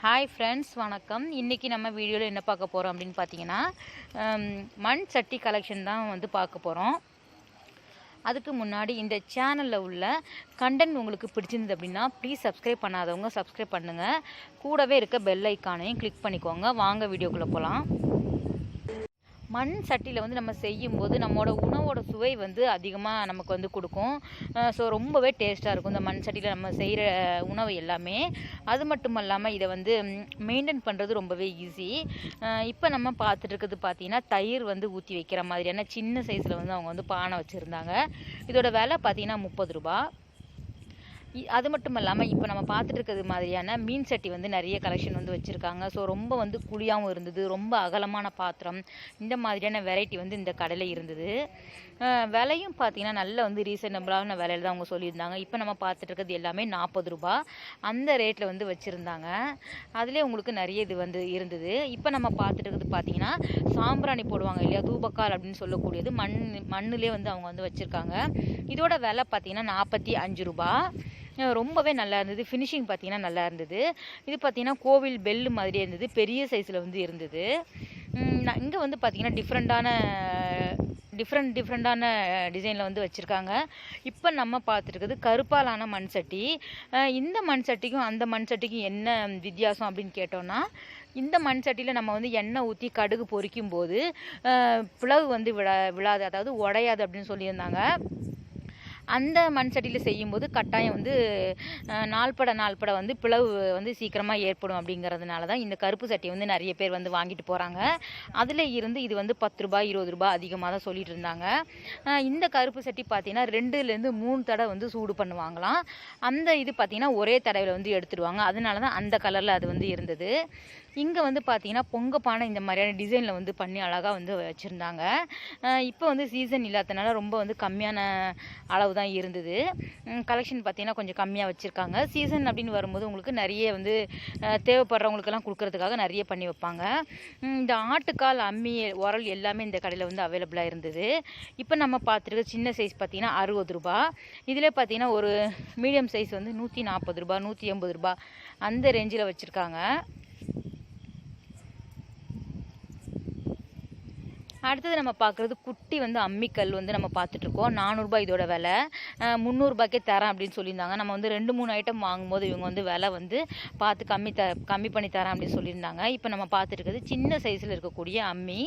Hi friends வணக்கம். இன்றைக்கி நம்ம வீடியோவில் என்ன பார்க்க போகிறோம் அப்படின்னு பார்த்தீங்கன்னா மண் சட்டி கலெக்ஷன் தான் வந்து பார்க்க போகிறோம் அதுக்கு முன்னாடி இந்த சேனலில் உள்ள கண்டென்ட் உங்களுக்கு பிடிச்சிருந்தது அப்படின்னா ப்ளீஸ் சப்ஸ்கிரைப் பண்ணாதவங்க சப்ஸ்கிரைப் பண்ணுங்கள் கூடவே இருக்க பெல் ஐக்கானையும் கிளிக் பண்ணிக்கோங்க. வாங்க வீடியோக்குள்ளே போகலாம் மண் சட்டியில் வந்து நம்ம செய்யும்போது நம்மளோட உணவோட சுவை வந்து அதிகமாக நமக்கு வந்து கொடுக்கும். ஸோ ரொம்பவே டேஸ்ட்டாக இருக்கும் இந்த மண் சட்டியில் நம்ம செய்கிற உணவு எல்லாமே. அது மட்டும் இல்லாமல் இதை வந்து மெயின்டைன் பண்ணுறது ரொம்பவே ஈஸி இப்போ நம்ம பார்த்துட்டு இருக்கிறது பார்த்தீங்கன்னா தயிர் வந்து ஊற்றி வைக்கிற மாதிரியான சின்ன சைஸில் வந்து அவங்க வந்து பானை வச்சுருந்தாங்க. இதோட விலை பார்த்தீங்கன்னா முப்பது ரூபா. அது மட்டும் இல்லாமல் இப்போ நம்ம பார்த்துட்டு இருக்கிறது மாதிரியான மீன் சட்டி வந்து நிறைய கலெக்ஷன் வந்து வச்சுருக்காங்க. ஸோ ரொம்ப வந்து குழியாகவும் இருந்தது. ரொம்ப அகலமான பாத்திரம். இந்த மாதிரியான வெரைட்டி வந்து இந்த கடையில் இருந்தது. விலையும் பார்த்தீங்கன்னா நல்ல வந்து ரீசனபிளான விலையில் தான் அவங்க சொல்லியிருந்தாங்க. இப்போ நம்ம பார்த்துட்டு இருக்கிறது எல்லாமே நாற்பது ரூபா. அந்த ரேட்டில் வந்து வச்சுருந்தாங்க. அதுலேயே உங்களுக்கு நிறைய இது வந்து இருந்தது. இப்போ நம்ம பார்த்துட்டு இருக்கிறது பார்த்தீங்கன்னா சாம்பிராணி போடுவாங்க இல்லையா? தூபக்கால் அப்படின்னு சொல்லக்கூடியது. மண் மண்ணுலேயே வந்து அவங்க வந்து வச்சுருக்காங்க. இதோட விலை பார்த்தீங்கன்னா நாற்பத்தி அஞ்சு ரூபா. ரொம்பவே நல்லா இருந்தது. ஃபினிஷிங் பார்த்தீங்கன்னா நல்லா இருந்தது. இது பார்த்தீங்கன்னா கோவில் பெல்லு மாதிரியே இருந்தது. பெரிய சைஸில் வந்து இருந்தது. இங்கே வந்து பார்த்தீங்கன்னா டிஃப்ரெண்ட்டான டிஃப்ரெண்ட் டிஃப்ரெண்ட்டான டிசைனில் வந்து வச்சுருக்காங்க. இப்போ நம்ம பார்த்துருக்குது கருப்பாலான மண் சட்டி. இந்த மண் சட்டிக்கும் அந்த மண் சட்டிக்கும் என்ன வித்தியாசம் அப்படின்னு கேட்டோம்னா இந்த மண் சட்டியில் நம்ம வந்து எண்ணெய் ஊற்றி கடுகு பொரிக்கும் போது பிளவு வந்து விழா விழாது. அதாவது உடையாது அப்படின்னு சொல்லியிருந்தாங்க. அந்த மண் சட்டியில் செய்யும்போது கட்டாயம் வந்து நாள்பட நாள்பட வந்து பிளவு வந்து சீக்கிரமாக ஏற்படும் அப்படிங்கிறதுனால தான் இந்த கருப்பு சட்டி வந்து நிறைய பேர் வந்து வாங்கிட்டு போகிறாங்க அதில் இருந்து இது வந்து பத்து ரூபாய் இருபது ரூபாய் அதிகமாக தான் சொல்லிட்டு இருந்தாங்க. இந்த கருப்பு சட்டி பார்த்தீங்கன்னா ரெண்டுலேருந்து மூணு தடவை வந்து சூடு பண்ணுவாங்களாம். அந்த இது பார்த்தீங்கன்னா ஒரே தடவையில் வந்து எடுத்துடுவாங்க. அதனால தான் அந்த கலரில் அது வந்து இருந்தது. இங்கே வந்து பார்த்தீங்கன்னா பொங்க பானை இந்த மாதிரியான டிசைனில் வந்து பண்ணி அழகாக வந்து வச்சுருந்தாங்க. இப்போ வந்து சீசன் இல்லாதனால ரொம்ப வந்து கம்மியான அளவு தான் இருந்தது. கலெக்ஷன் பார்த்தீங்கன்னா கொஞ்சம் கம்மியாக வச்சுருக்காங்க. சீசன் அப்படின்னு வரும்போது உங்களுக்கு நிறைய வந்து தேவைப்படுறவங்களுக்கெல்லாம் கொடுக்கறதுக்காக நிறைய பண்ணி வைப்பாங்க. இந்த ஆட்டுக்கால் அம்மி உரல் எல்லாமே இந்த கடையில் வந்து அவைலபிளாக இருந்தது. இப்போ நம்ம பார்த்துருக்க சின்ன சைஸ் பார்த்தீங்கன்னா அறுபது ரூபா. இதில் பார்த்தீங்கன்னா ஒரு மீடியம் சைஸ் வந்து நூற்றி நாற்பது ரூபா நூற்றி எண்பது ரூபா அந்த ரேஞ்சில் வச்சுருக்காங்க. அடுத்தது நம்ம பார்க்குறது குட்டி வந்து அம்மிக்கல் வந்து நம்ம பார்த்துட்ருக்கோம். நானூறுரூபா இதோட விலை. முந்நூறுபாய்க்கே தரேன் அப்படின்னு சொல்லியிருந்தாங்க. நம்ம வந்து ரெண்டு மூணு ஐட்டம் வாங்கும்போது இவங்க வந்து விலை வந்து பார்த்து கம்மி த கம்மி பண்ணி தரேன் அப்படின்னு சொல்லியிருந்தாங்க. இப்போ நம்ம பார்த்துட்டு சின்ன சைஸில் இருக்கக்கூடிய அம்மி.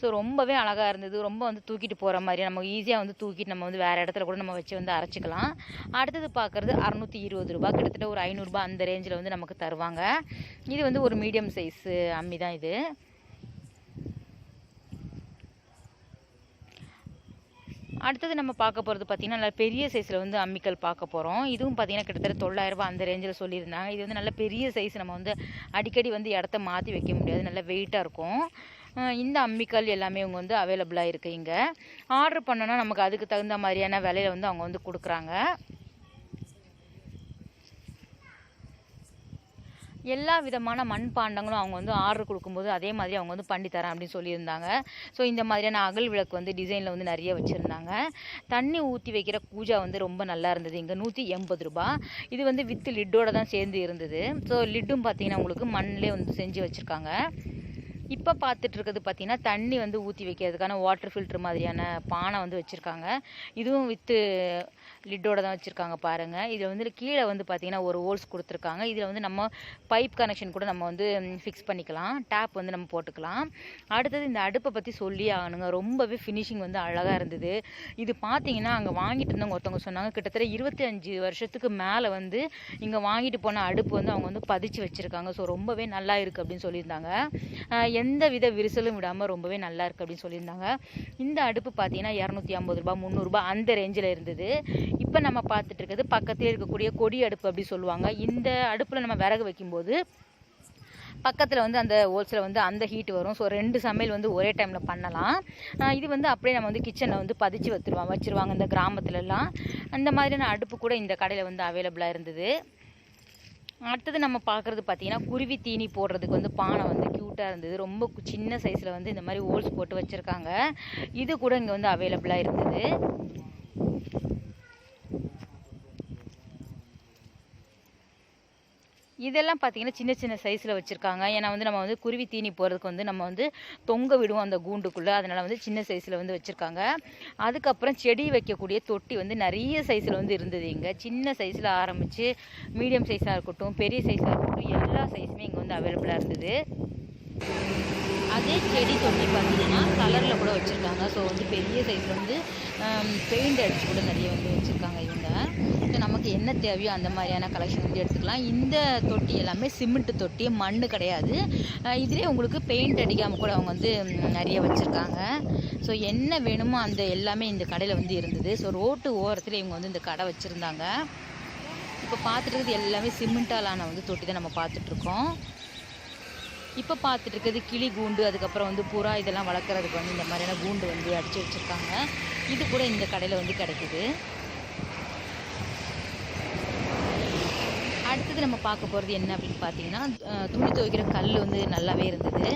ஸோ ரொம்பவே அழகாக இருந்தது. ரொம்ப வந்து தூக்கிட்டு போகிற மாதிரி. நம்ம ஈஸியாக வந்து தூக்கிட்டு நம்ம வந்து வேறு இடத்துல கூட நம்ம வச்சு வந்து அரைச்சிக்கலாம். அடுத்தது பார்க்குறது அறநூற்றி இருபது ரூபா கிட்டத்தட்ட ஒரு ஐநூறுரூபா அந்த ரேஞ்சில் வந்து நமக்கு தருவாங்க. இது வந்து ஒரு மீடியம் சைஸு அம்மி தான் இது. அடுத்தது நம்ம பார்க்க போகிறது பார்த்திங்கன்னா நல்ல பெரிய சைஸில் வந்து அம்மிக்கல் பார்க்க போகிறோம் இதுவும் பார்த்திங்கன்னா கிட்டத்தட்ட தொள்ளாயிரம் ரூபாய் அந்த ரேஞ்சில் சொல்லியிருந்தாங்க. இது வந்து நல்ல பெரிய சைஸ் நம்ம வந்து அடிக்கடி வந்து இடத்த மாற்றி வைக்க முடியாது. நல்ல வெயிட்டாக இருக்கும். இந்த அம்மிக்கல் எல்லாமே இவங்க வந்து அவைலபிளாக இருக்குது இங்கே. ஆர்டர் பண்ணோன்னா நமக்கு அதுக்கு தகுந்த மாதிரியான விலையில வந்து அவங்க வந்து கொடுக்குறாங்க. எல்லா விதமான மண்பாண்டங்களும் அவங்க வந்து ஆர்டர் கொடுக்கும்போது அதே மாதிரி அவங்க வந்து பண்ணி தரேன் அப்படின்னு சொல்லியிருந்தாங்க. ஸோ இந்த மாதிரியான அகல் விளக்கு வந்து டிசைனில் வந்து நிறைய வச்சுருந்தாங்க. தண்ணி ஊற்றி வைக்கிற பூஜா வந்து ரொம்ப நல்லா இருந்தது. இங்கே நூற்றி எண்பது ரூபா. இது வந்து வித்து லிட்டோட தான் சேர்ந்து இருந்தது. ஸோ லிட்டும் பார்த்தீங்கன்னா உங்களுக்கு மண்ணிலே வந்து செஞ்சு வச்சுருக்காங்க. இப்போ பார்த்துட்டு இருக்கிறது பார்த்தீங்கன்னா தண்ணி வந்து ஊற்றி வைக்கிறதுக்கான வாட்டர் ஃபில்ட்ரு மாதிரியான பானை வந்து வச்சுருக்காங்க. இதுவும் வித்து லிட்டோட தான் வச்சுருக்காங்க பாருங்கள் இதில் வந்து கீழே வந்து பார்த்தீங்கன்னா ஒரு ஹோல்ஸ் கொடுத்துருக்காங்க. இதில் வந்து நம்ம பைப் கனெக்ஷன் கூட நம்ம வந்து ஃபிக்ஸ் பண்ணிக்கலாம். டேப் வந்து நம்ம போட்டுக்கலாம். அடுத்தது இந்த அடுப்பை பற்றி சொல்லி ஆகணுங்க. ரொம்பவே ஃபினிஷிங் வந்து அழகாக இருந்தது. இது பார்த்தீங்கன்னா அங்கே வாங்கிட்டு இருந்தவங்க ஒருத்தவங்க சொன்னாங்க கிட்டத்தட்ட இருபத்தி அஞ்சு வருஷத்துக்கு மேலே வந்து இங்கே வாங்கிட்டு போன அடுப்பு வந்து அவங்க வந்து பதிச்சு வச்சுருக்காங்க. ஸோ ரொம்பவே நல்லா இருக்குது அப்படின்னு சொல்லியிருந்தாங்க. எந்த வித விரிசலும் விடாமல் ரொம்பவே நல்லா இருக்குது அப்படின்னு சொல்லியிருந்தாங்க. இந்த அடுப்பு பார்த்தீங்கன்னா இரநூத்தி ஐம்பது ரூபா முந்நூறுரூபா அந்த ரேஞ்சில் இருந்தது. இப்போ நம்ம பார்த்துட்டு இருக்கிறது பக்கத்தில் இருக்கக்கூடிய கொடி அடுப்பு அப்படி சொல்லுவாங்க. இந்த அடுப்பில் நம்ம விறகு வைக்கும்போது பக்கத்தில் வந்து அந்த ஹோல்ஸில் வந்து அந்த ஹீட் வரும். ஸோ ரெண்டு சமையல் வந்து ஒரே டைமில் பண்ணலாம். இது வந்து அப்படியே நம்ம வந்து கிச்சனில் வந்து பதிச்சு வச்சுருவாங்க வச்சுருவாங்க இந்த கிராமத்துலலாம். அந்த மாதிரியான அடுப்பு கூட இந்த கடையில் வந்து அவைலபிளாக இருந்தது. அடுத்தது நம்ம பார்க்குறது பார்த்தீங்கன்னா குருவி தீனி போடுறதுக்கு வந்து பானை வந்து க்யூட்டாக இருந்தது. ரொம்ப கு- சின்ன சைஸில் வந்து இந்த மாதிரி ஹோல்ஸ் போட்டு வச்சுருக்காங்க. இது கூட இங்கே வந்து அவைலபிளாக இருந்தது. இதெல்லாம் பார்த்தீங்கன்னா சின்ன சின்ன சைஸில் வச்சுருக்காங்க. ஏன்னா வந்து நம்ம வந்து குருவி தீனி போகிறதுக்கு வந்து நம்ம வந்து தொங்க விடுவோம் அந்த கூண்டுக்குள்ளே. அதனால் வந்து சின்ன சைஸில் வந்து வச்சுருக்காங்க. அதுக்கப்புறம் செடி வைக்கக்கூடிய தொட்டி வந்து நிறைய சைஸில் வந்து இருந்தது இங்கே. சின்ன சைஸில் ஆரம்பித்து மீடியம் சைஸாக இருக்கட்டும் பெரிய சைஸாக இருக்கட்டும் எல்லா சைஸுமே இங்கே வந்து அவைலபிளாக இருந்தது. அதே செடி தொட்டி பார்த்தீங்கன்னா கலரில் கூட வச்சுருக்காங்க. ஸோ வந்து பெரிய சைஸில் வந்து பெயிண்ட் அடிச்சு கூட நிறைய வந்து வச்சுருக்காங்க இவங்க. ஸோ நமக்கு என்ன தேவையோ அந்த மாதிரியான கலெக்ஷன் வந்து எடுத்துக்கலாம். இந்த தொட்டி எல்லாமே சிமெண்ட் தொட்டி மண் கிடையாது. இதிலே இதுலேயே உங்களுக்கு பெயிண்ட் அடிக்காமல் கூட அவங்க வந்து நிறைய வச்சுருக்காங்க. ஸோ என்ன வேணுமோ அந்த எல்லாமே இந்த கடையில் வந்து இருந்தது. ஸோ ரோட்டு ஓரத்தில் இவங்க வந்து இந்த கடை வச்சுருந்தாங்க. இப்போ பார்த்துட்டு இருக்கிறது எல்லாமே சிமெண்டாலான வந்து தொட்டி தான் நம்ம பார்த்துட்ருக்கோம் இப்போ பார்த்துட்டு இருக்கிறது கிளி கூண்டு அதுக்கப்புறம் வந்து புறா இதெல்லாம் வளர்க்குறதுக்கு வந்து இந்த மாதிரியான கூண்டு வந்து அடித்து வச்சுருக்காங்க. இது கூட இந்த கடையில் வந்து கிடைக்குது. அடுத்தது நம்ம பார்க்க போகிறது என்ன அப்படின்னு பார்த்தீங்கன்னா துணி துவைக்கிற கல் வந்து நல்லாவே இருந்தது.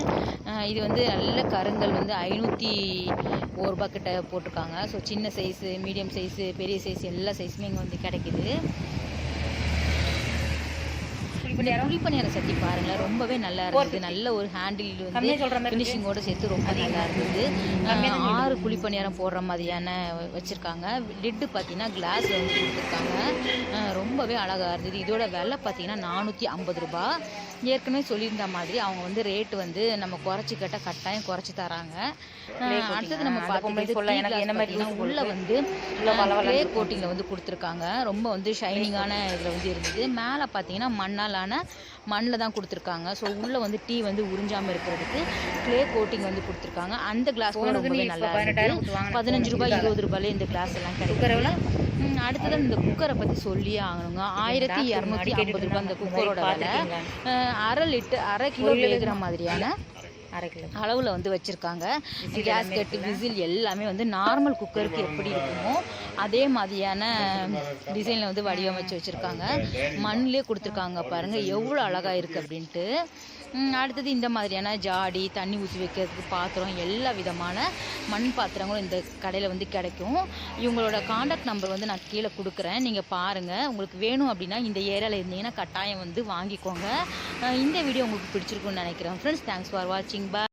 இது வந்து நல்ல கருங்கல் வந்து ஐநூற்றி ஒரு ரூபா கிட்ட போட்டிருக்காங்க. ஸோ சின்ன சைஸு மீடியம் சைஸு பெரிய சைஸ் எல்லா சைஸுமே இங்கே வந்து கிடைக்குது. இந்த குழிப்பணியார சட்டி பாருங்களேன் ரொம்பவே நல்லா இருந்தது. நல்ல ஒரு ஹேண்டில் வந்து ஃபினிஷிங்கோட சேர்த்து ரொம்ப நல்லா இருந்தது. ஆறு குழிப்பணியாரம் போடுற மாதிரியான வச்சிருக்காங்க. லிட்டு பார்த்தீங்கன்னா கிளாஸ் வந்து கொடுத்துருக்காங்க. ரொம்பவே அழகா இருந்தது. இதோட விலை பார்த்தீங்கன்னா நானூற்றி ஐம்பது ரூபாய் ஏற்கனவே சொல்லியிருந்த மாதிரி அவங்க வந்து ரேட் வந்து நம்ம குறைச்சி கேட்டால் கட்டாயம் குறைச்சி தராங்க. அடுத்தது நம்ம பார்த்தீங்கன்னா உள்ள வந்து க்ளே கோட்டிங்கில் வந்து கொடுத்துருக்காங்க. ரொம்ப வந்து ஷைனிங்கான இதில் வந்து இருந்தது. மேலே பார்த்தீங்கன்னா மண்ணாலான மண்ணில் தான் கொடுத்துருக்காங்க. ஸோ உள்ளே வந்து டீ வந்து உறிஞ்சாமல் இருக்கிறதுக்கு க்ளே கோட்டிங் வந்து கொடுத்துருக்காங்க. அந்த கிளாஸ் கூட ரொம்பவே நல்லா இருந்தது பதினஞ்சு ரூபாய் இருபது ரூபாயில இந்த கிளாஸ் எல்லாம் கிடைக்கும் அடுத்தது இந்த குக்கரை பற்றி சொல்லியே ஆகணுங்க. ஆயிரத்தி இரநூத்தி ஐம்பது ரூபாய் இந்த குக்கரோட விலை. அரை லிட்டர் அரை கிலோ வேகிற மாதிரியான அளவில் வந்து வச்சுருக்காங்க. கேஸ் கட்டு விசில் எல்லாமே வந்து நார்மல் குக்கருக்கு எப்படி இருக்குமோ அதே மாதிரியான டிசைனில் வந்து வடிவமைச்சு வச்சுருக்காங்க. மண்ணிலே கொடுத்துருக்காங்க பாருங்கள் எவ்வளோ அழகாக இருக்குது அப்படின்ட்டு. அடுத்தது இந்த மாதிரியான ஜாடி தண்ணி ஊற்றி வைக்கிறதுக்கு பாத்திரம் எல்லா விதமான மண் பாத்திரங்களும் இந்த கடையில் வந்து கிடைக்கும். இவங்களோட காண்டாக்ட் நம்பர் வந்து நான் கீழே கொடுக்குறேன். நீங்கள் பாருங்கள் உங்களுக்கு வேணும் அப்படின்னா இந்த ஏரியாவில் இருந்தீங்கன்னா கட்டாயம் வந்து வாங்கிக்கோங்க. இந்த வீடியோ உங்களுக்கு பிடிச்சிருக்குன்னு நினைக்கிறேன். ஃப்ரெண்ட்ஸ் தேங்க்ஸ் ஃபார் வாட்சிங் பை